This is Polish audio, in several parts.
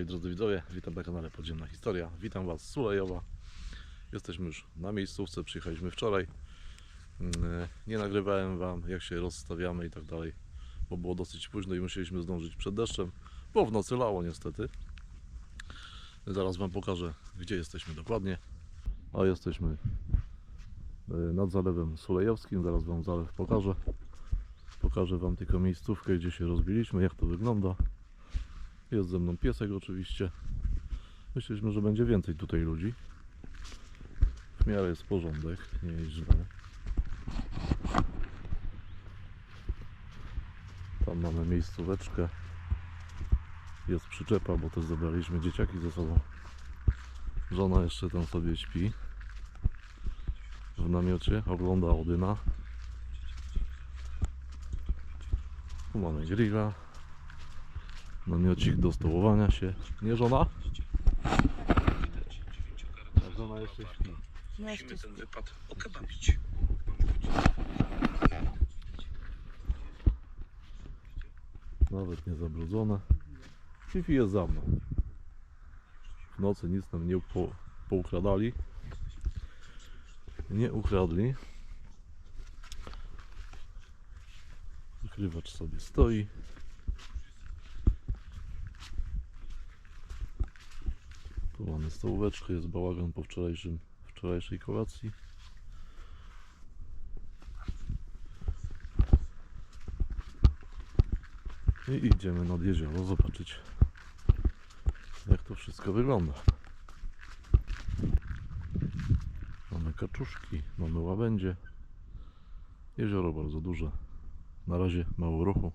moi drodzy widzowie, witam na kanale Podziemna Historia. Witam Was z Sulejowa. Jesteśmy już na miejscówce, przyjechaliśmy wczoraj. Mm, Nie nagrywałem Wam jak się rozstawiamy i tak dalej, bo było dosyć późno i musieliśmy zdążyć przed deszczem, bo w nocy lało niestety. Zaraz Wam pokażę gdzie jesteśmy dokładnie. A jesteśmy e, nad zalewem Sulejowskim, zaraz Wam zalew pokażę. Pokażę Wam tylko miejscówkę gdzie się rozbiliśmy, jak to wygląda. Jest ze mną piesek oczywiście. Myśleliśmy, że będzie więcej tutaj ludzi. W miarę jest porządek, nie jest źle. Tam mamy miejscóweczkę. Jest przyczepa, bo też zabraliśmy dzieciaki ze sobą. Żona jeszcze tam sobie śpi. W namiocie ogląda Odyna. Tu mamy grilla. Namiocik do stołowania się. Nie żona? A żona jeszcze śpi. Musimy ten wypad okebabić. Nawet nie zabrudzone. Fifi jest za mną. W nocy nic nam nie po, poukradali. Nie ukradli. Wykrywacz sobie stoi. Mamy stołóweczkę, jest bałagan po wczorajszym, wczorajszej kolacji. I idziemy nad jezioro zobaczyć jak to wszystko wygląda. Mamy kaczuszki, mamy łabędzie. Jezioro bardzo duże. Na razie mało ruchu.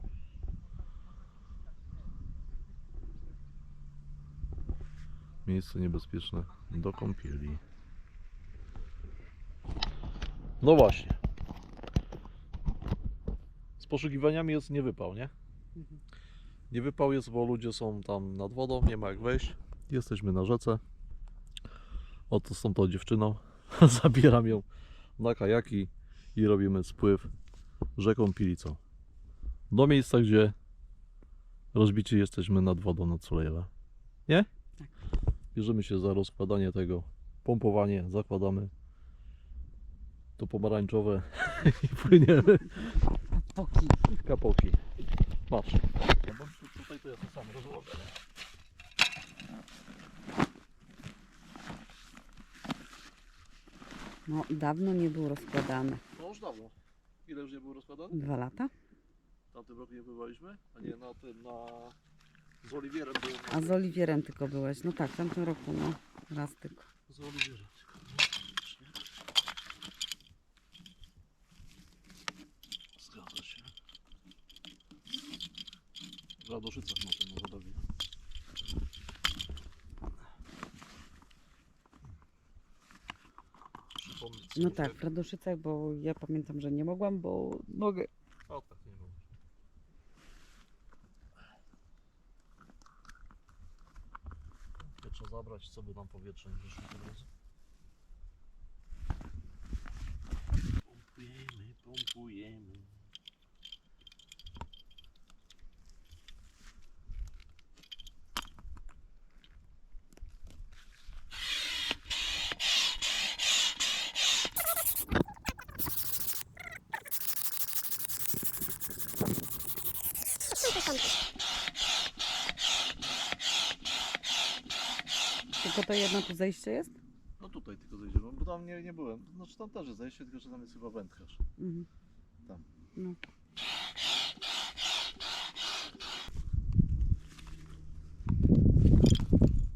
Miejsce niebezpieczne do kąpieli. No właśnie. Z poszukiwaniami jest niewypał, nie? Nie wypał jest, bo ludzie są tam nad wodą, nie ma jak wejść. Jesteśmy na rzece. Oto są tą dziewczyną. Zabieram ją na kajaki i robimy spływ rzeką Pilicą. Do miejsca, gdzie rozbici jesteśmy nad wodą nad Solejewa. Nie? Tak. Bierzemy się za rozkładanie tego, pompowanie, zakładamy to pomarańczowe i płyniemy. Poki. Kapoki. Masz. No bo tu- tutaj to jest to samo rozłożę. No, dawno nie był rozkładany. No już dawno. Ile już nie był rozkładany? Dwa lata? W tamtym roku nie bywaliśmy? A nie na tym, na... Z Oliwierem byłem. A z Oliwierem tylko byłeś. No tak, w tamtym roku, no. Raz tylko. Z Oliwierem. Zgadza się. W Radoszycach na tym. Przypomnieć No sobie tak, tego. w Radoszycach, bo ja pamiętam, że nie mogłam, bo nogę. O, tak nie było. To Trzeba zabrać, co by nam powietrze nie wyszło. To jedno tu zejście jest? No tutaj tylko zejdziemy, bo tam nie, nie byłem. Znaczy tam też jest zejście, tylko że tam jest chyba wędkarz. Mhm. Tam. No.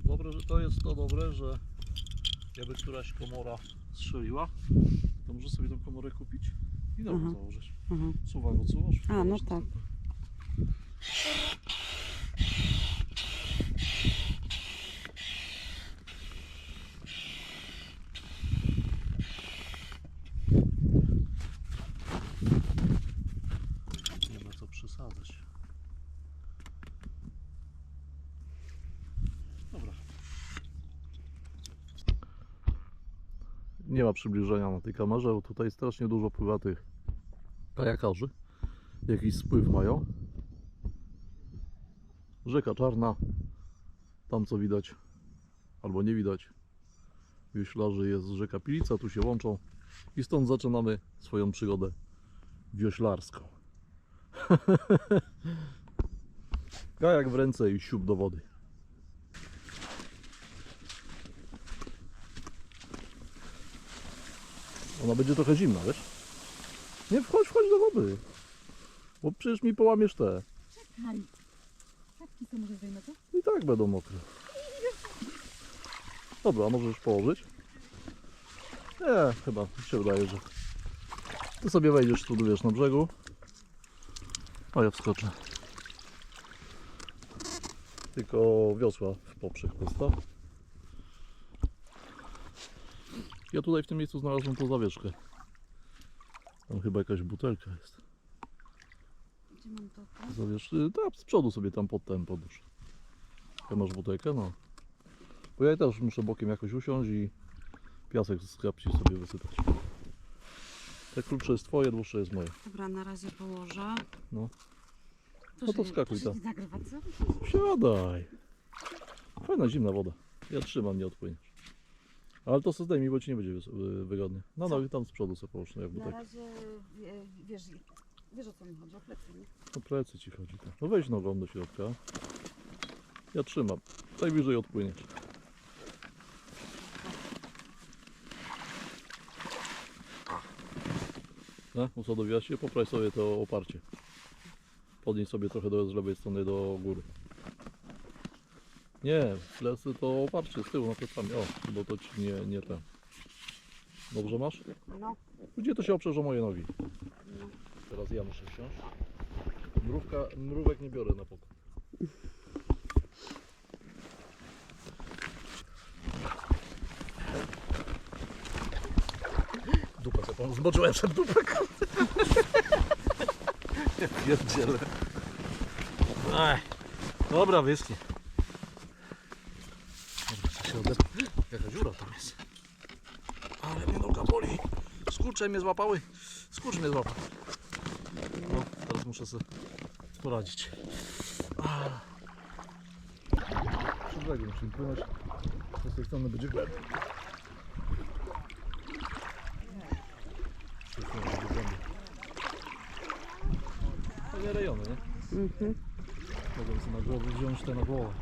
Dobre, że to jest to dobre, że jakby któraś komora strzeliła, to możesz sobie tą komorę kupić i nową Mhm. założyć. Mhm. Suwak odsuwasz. A, no wkładasz tak. następny. Nie ma co przesadzać. Dobra. Ma przybliżenia na tej kamerze, bo tutaj strasznie dużo pływa tych kajakarzy. Jakiś spływ mają. Rzeka Czarna. Tam co widać, albo nie widać, wioślarzy jest rzeka Pilica, tu się łączą i stąd zaczynamy swoją przygodę wioślarską. Kajak w ręce i siup do wody. Ona będzie trochę zimna, wiesz? Nie wchodź, wchodź do wody. Bo przecież mi połamiesz te. Czekaj. Czapki co może zdejmę, co? I tak będą mokre. Dobra, a możesz położyć? Nie, chyba mi się wydaje, że ty sobie wejdziesz tu, wiesz, na brzegu. A ja wskoczę. Tylko wiosła w poprzek postaw. Ja tutaj w tym miejscu znalazłem tą zawieszkę. Tam chyba jakaś butelka jest. Gdzie mam to? Zawiesz, y, tak, z przodu sobie tam pod ten podłóż. Jak masz butelkę, no. Bo ja też muszę bokiem jakoś usiąść i piasek z kapci sobie wysypać. Te krótsze jest twoje, dłuższe jest moje. Dobra, na razie położę. No. Proszę, to proszę tam. Siadaj. Fajna zimna woda. Ja trzymam, nie odpłyniesz. Ale to sobie zdejmij, bo ci nie będzie wys- wygodnie. No Co? no, tam z przodu sobie połóż, no jak Na butelkę. razie, wie- wiesz, wiesz o co mi chodzi, o plecy, nie? O plecy ci chodzi. Tak. No weź nogą do środka. Ja trzymam. Najbliżej odpłyniesz. No, usadowiłaś się? Popraw sobie to oparcie. Podnieś sobie trochę do z lewej strony do góry. Nie, plecy to oparcie z tyłu na plecami. O, bo to ci nie, nie ten. Dobrze masz? No. Gdzie to się oprzesz o moje nogi? No. Teraz ja muszę wsiąść. Mrówka, mrówek nie biorę na pokój. Dupa sobie pan zmoczyłem przed dupę. Pierdziele. Aj. Dobra, wyschnie. Dobra, co się odep... Jaka dziura tam jest. Ale mnie noga boli. Skurcze mnie złapały. Skurcz mnie złapał. No, teraz muszę sobie poradzić. Przy brzegu musimy płynąć. Z tej strony będzie głębiej. Fajne rejony, nie? Mhm. Mogłem sobie na głowę wziąć te na głowę.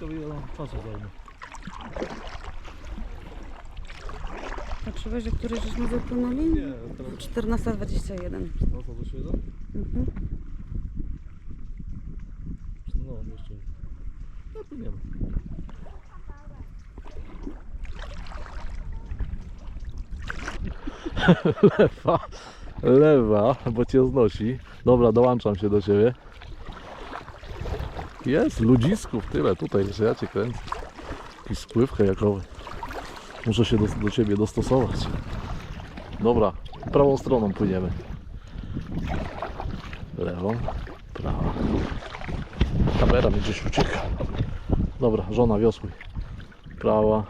To by ile czasu zajmie. Wiesz, o której żeśmy wypłynęli? Nie, teraz 14.21. no co do siebie? Mhm. No, jeszcze. No płyniemy. Lewa, lewa, bo cię znosi. Dobra, dołączam się do ciebie. Jest ludzisków tyle tutaj, że ja cię kręcę. Jakiś spływ kajakowy. Muszę się do, do ciebie dostosować. Dobra, prawą stroną płyniemy. Lewą, prawa. Kamera mi gdzieś ucieka. Dobra, żona wiosłuj. Prawa.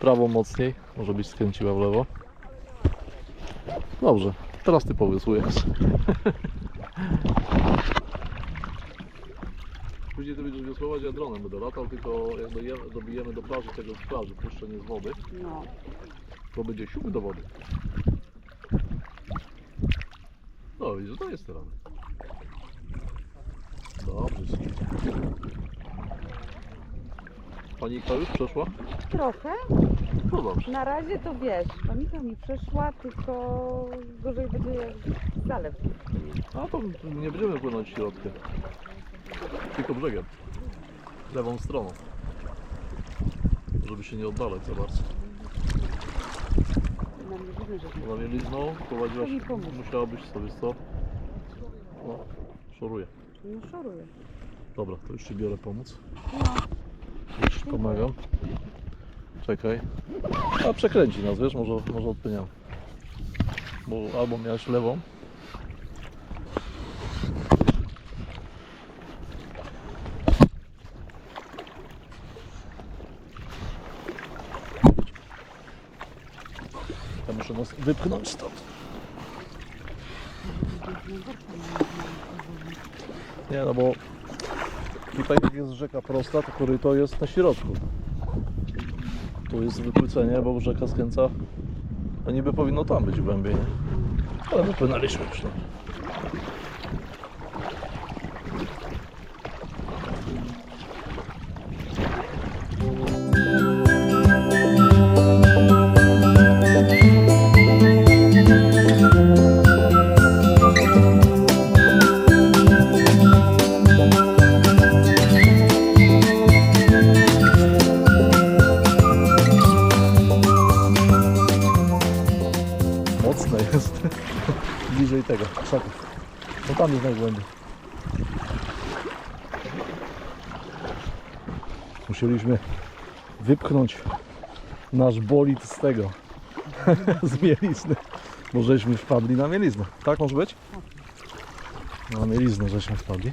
Prawą mocniej. Może byś skręciła w lewo. Dobrze. Teraz ty powiosłujesz. Później ty będziesz wiosłować, ja dronem będę latał, tylko jak dobijemy do plaży, tego z plaży, puszczenie z wody, No. to będzie siup do wody. No widzisz, to jest teraz. Dobrze. się. Panika już przeszła? Trochę. No dobrze. Na razie to wiesz, panika mi przeszła, tylko gorzej będzie jak zalew. A to nie będziemy płynąć środkiem. Tylko brzegiem. Lewą stroną. Żeby się nie oddalać za bardzo. Ona mnie liznął, prowadziłaś, musiałabyś sobie co? No, szoruję. no szoruję. Dobra, to już Ci biorę pomóc. No. Już Ci pomagam. Czekaj. A przekręci nas, wiesz, może, może odpyniam. Bo albo miałeś lewą. Nas wypchnąć stąd. Nie, no bo Tutaj jest rzeka prosta, to koryto jest na środku. Tu jest wypłycenie, bo rzeka skręca. A niby powinno tam być głębiej, nie? Ale wypłynęliśmy już. No tam jest najgłębiej. Musieliśmy wypchnąć nasz bolid z tego, z mielizny. Bo żeśmy wpadli na mieliznę. Tak może być? Na mieliznę żeśmy wpadli.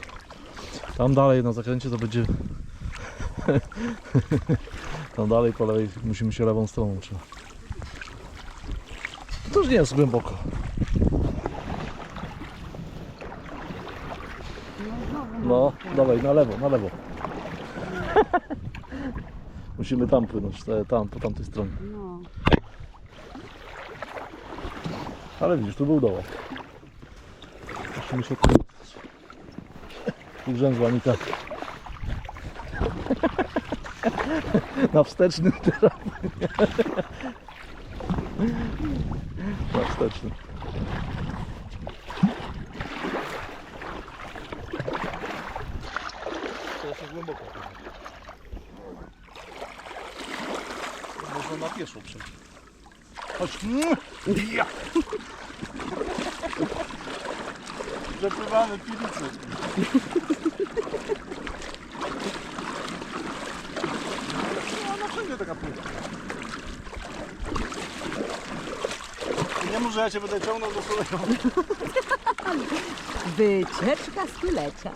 Tam dalej na zakręcie to będzie... Tam dalej po lewej musimy się lewą stroną trzymać. To już nie jest głęboko. No, dawaj, na lewo, na lewo. Musimy tam płynąć, te- tam, po tamtej stronie. No. Ale widzisz, tu był dołek. Musimy się tu... Ugrzęzła mi tak. Na wstecznym teraz. Na wstecznym. To jeszcze głęboko. Można na pieszo przejść. Chodź. Ja. Przepływamy pilicę. No, no wszędzie taka pływa. Nie mów, że ja cię będę ciągnął do swoją. Wycieczka stulecia.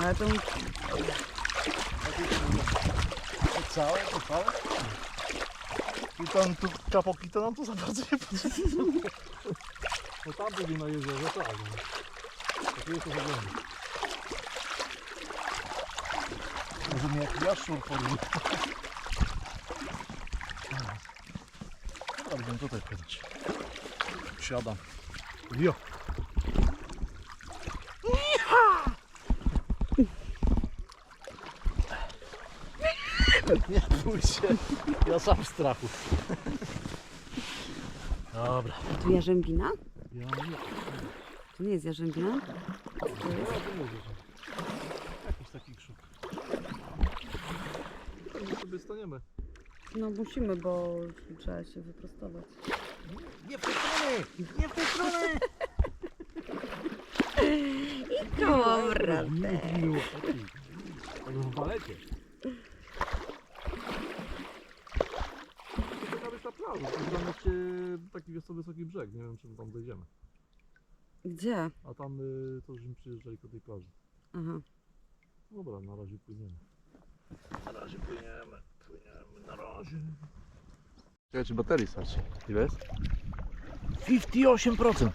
Ale to To całe, to całe. I tam tu kapoki to nam to za bardzo nie potrzebne. No tam byli na jeziorze, tak. No. Tu jest to zagląda. Może mnie jak jaszczur porwie. Dobra, będziemy tutaj płynąć. Siadam. Jo. Nie bój się, ja sam w strachu. Dobra. tu jarzębina? Ja nie, To nie jest jarzębina? ja nie mówię, że jakiś taki krzyk. My sobie staniemy. No musimy, bo trzeba się wyprostować. Nie w tej strony! Nie w tej strony! Dobra. Miło, taki. Jak w balecie. Ciekawe jest ta plaża, to jest tam jeszcze to wysoki brzeg, nie wiem czy tam dojdziemy. Gdzie? A tam y, to żeśmy przyjeżdżali do tej plaży. Aha. Dobra, na razie płyniemy. Na razie płyniemy, płyniemy, na razie. Czekaj, czy baterii starczy? Ile jest? 58%!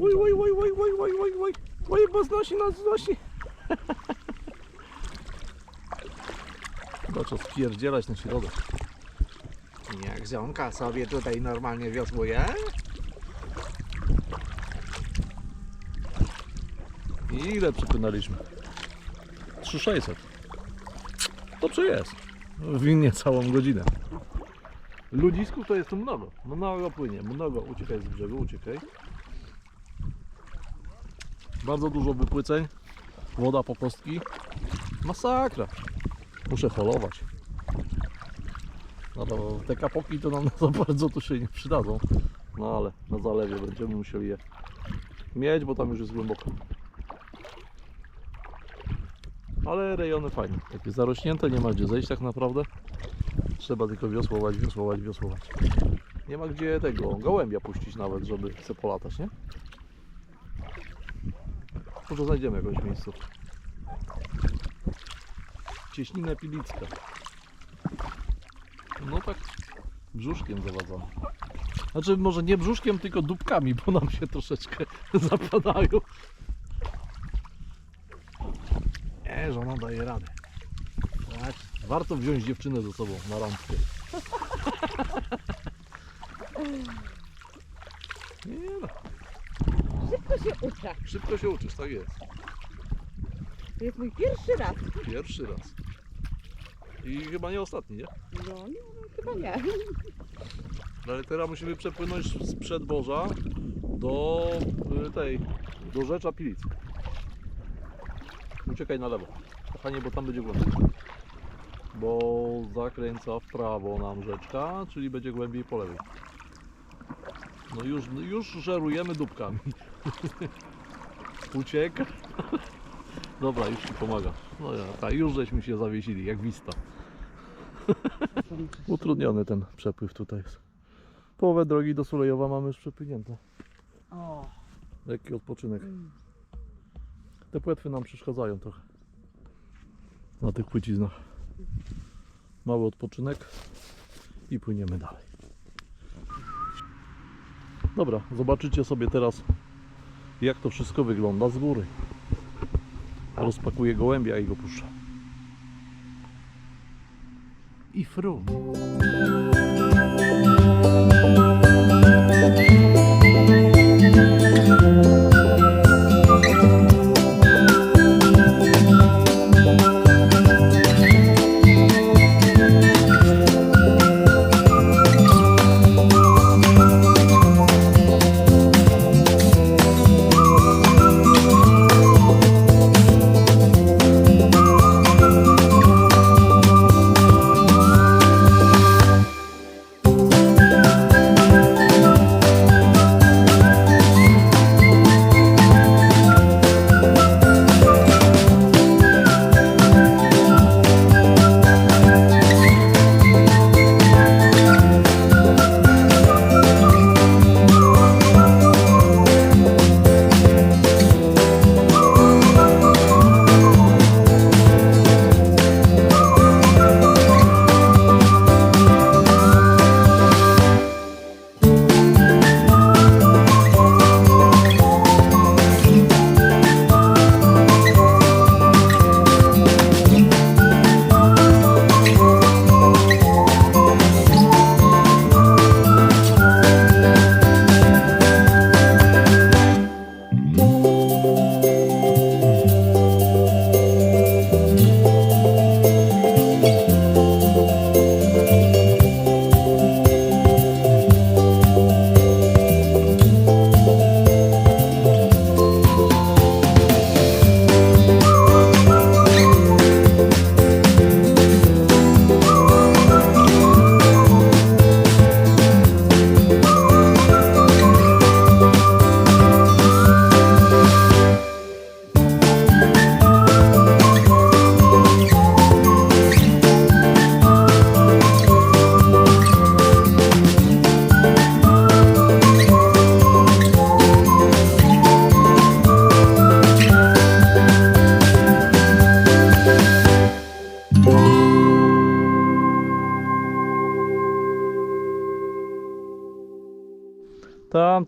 Oj, oj, oj, oj, oj, oj, oj, oj, oj, bo znosi nas, znosi. Chyba trzeba spierdzielać na środek. Jak żonka sobie tutaj normalnie wiosłuje? I ile przypłynęliśmy? 3600. Dobrze jest. Winnie całą godzinę. Ludzisków to jest tu mnogo. Mnogo płynie, mnogo. Uciekaj z brzegu, uciekaj. Bardzo dużo wypłyceń. Woda po kostki. Masakra. Muszę holować. No te kapoki to nam za bardzo tu się nie przydadzą. No ale na zalewie będziemy musieli je mieć, bo tam już jest głęboko. Ale rejony fajne. Takie zarośnięte, nie ma gdzie zejść tak naprawdę. Trzeba tylko wiosłować, wiosłować, wiosłować. Nie ma gdzie tego gołębia puścić nawet, żeby chce polatać, nie? Może znajdziemy jakieś miejsce. Cieśnina Pilicka. No tak brzuszkiem zawadzamy. Znaczy może nie brzuszkiem, tylko dupkami, bo nam się troszeczkę zapadają. Nie, żona daje radę. Tak. Warto wziąć dziewczynę ze sobą na randkę. Nie no, Szybko się uczę. szybko się uczysz, tak jest. To jest mój pierwszy raz. Pierwszy raz. I chyba nie ostatni, nie? No, nie, no chyba nie. No ale teraz musimy przepłynąć z przedboża do y, tej, do Rzecza Pilic. Uciekaj na lewo. Kochanie, bo tam będzie głębiej. Bo zakręca w prawo nam rzeczka, czyli będzie głębiej po lewej. No już, już żerujemy dupkami. Ucieka. Dobra, już ci pomaga. No ja, tak, już żeśmy się zawiesili, jak wista. Utrudniony ten przepływ tutaj jest. Połowę drogi do Sulejowa mamy już przepłynięte. O. Lekki odpoczynek. Mm. Te płetwy nam przeszkadzają trochę. Na tych płyciznach. Mały odpoczynek i płyniemy dalej. Dobra, zobaczycie sobie teraz jak to wszystko wygląda z góry. Rozpakuję gołębia i go puszczę. I fru.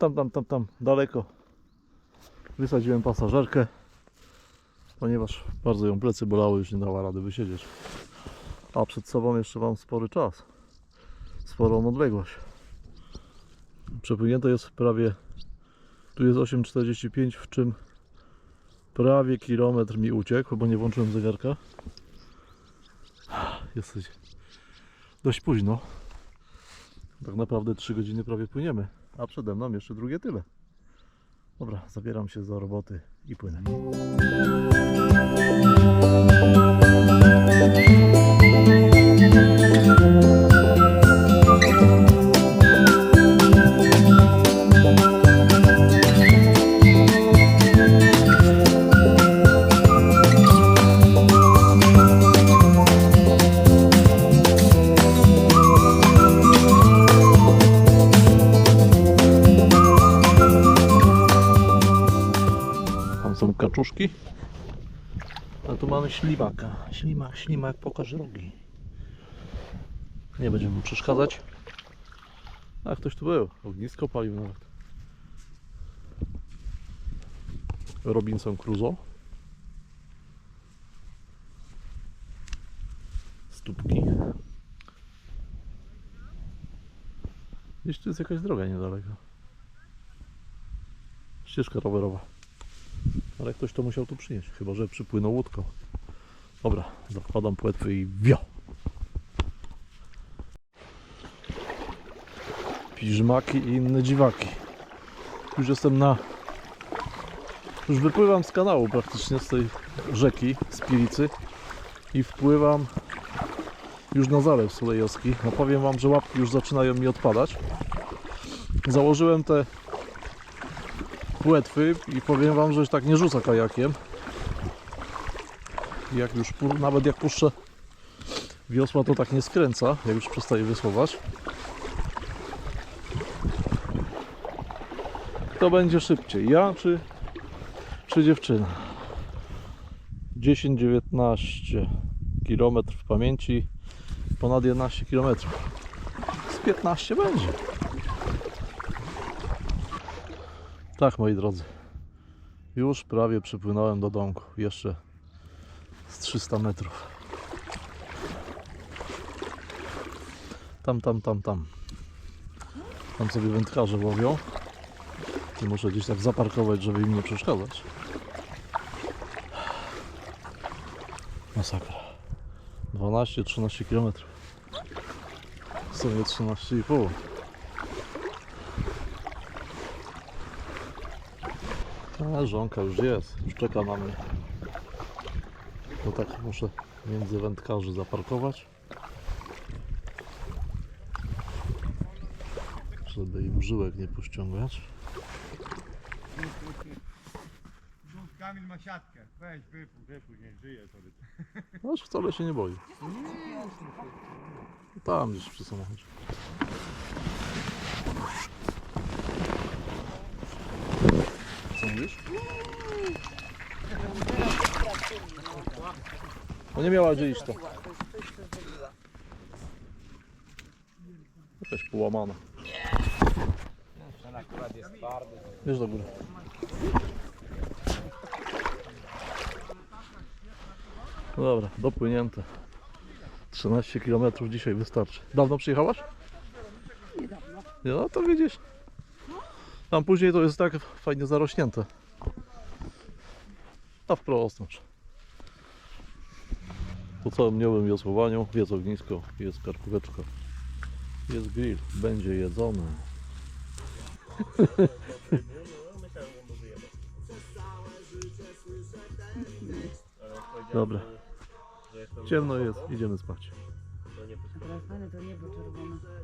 Tam, tam, tam, tam, daleko. Wysadziłem pasażerkę, ponieważ bardzo ją plecy bolały, już nie dała rady wysiedzieć. A przed sobą jeszcze mam spory czas, sporą odległość. Przepłynięte jest prawie, tu jest 8,45, w czym prawie kilometr mi uciekł, bo nie włączyłem zegarka. Jest dość późno. Tak naprawdę 3 godziny prawie płyniemy a przede mną jeszcze drugie tyle. Dobra, zabieram się za roboty i płynę. Mamy ślimaka. Ślimak, ślimak, pokaż rogi. Nie będziemy mu przeszkadzać. A ktoś tu był. Ognisko palił nawet. Robinson Crusoe. Stópki. Gdzieś tu jest jakaś droga niedaleko. Ścieżka rowerowa. Ale ktoś to musiał tu przynieść, chyba że przypłynął łódką. Dobra, zakładam płetwy i wio! Piżmaki i inne dziwaki. Już jestem na... Już wypływam z kanału praktycznie, z tej rzeki, z Pilicy i wpływam już na zalew Sulejowski. No powiem Wam, że łapki już zaczynają mi odpadać. Założyłem te płetwy i powiem Wam, że już tak nie rzuca kajakiem. Jak już, nawet jak puszczę wiosła, to tak nie skręca, jak już przestaje wiosłować. Kto będzie szybciej, ja czy, czy dziewczyna? 10-19 km w pamięci, ponad 11 km. Z 15 będzie. Tak, moi drodzy. Już prawie przypłynąłem do domku. Jeszcze z 300 metrów. Tam, tam, tam, tam. Tam sobie wędkarze łowią. I muszę gdzieś tak zaparkować, żeby im nie przeszkadzać. Masakra. 12-13 km. W sumie 13,5. A żonka już jest, już czeka na mnie. To tak muszę między wędkarzy zaparkować. Żeby im żyłek nie pościągać. Kamil ma siatkę. Weź, wypuść, wypuść, nie żyje sobie. Aż wcale się nie boi. Tam gdzieś przy samochodzie. Co mówisz? No nie miała gdzie iść to. Jakaś połamana. Wiesz do góry. Dobra, dopłynięte. 13 km dzisiaj wystarczy. Dawno przyjechałaś? Niedawno. No to widzisz. Tam później to jest tak fajnie zarośnięte. A wprost masz. Po całym dniowym wiosłowaniu jest ognisko, jest karkóweczka, jest grill, będzie jedzone. Dobra. Ciemno jest, idziemy spać. To niebo czerwone.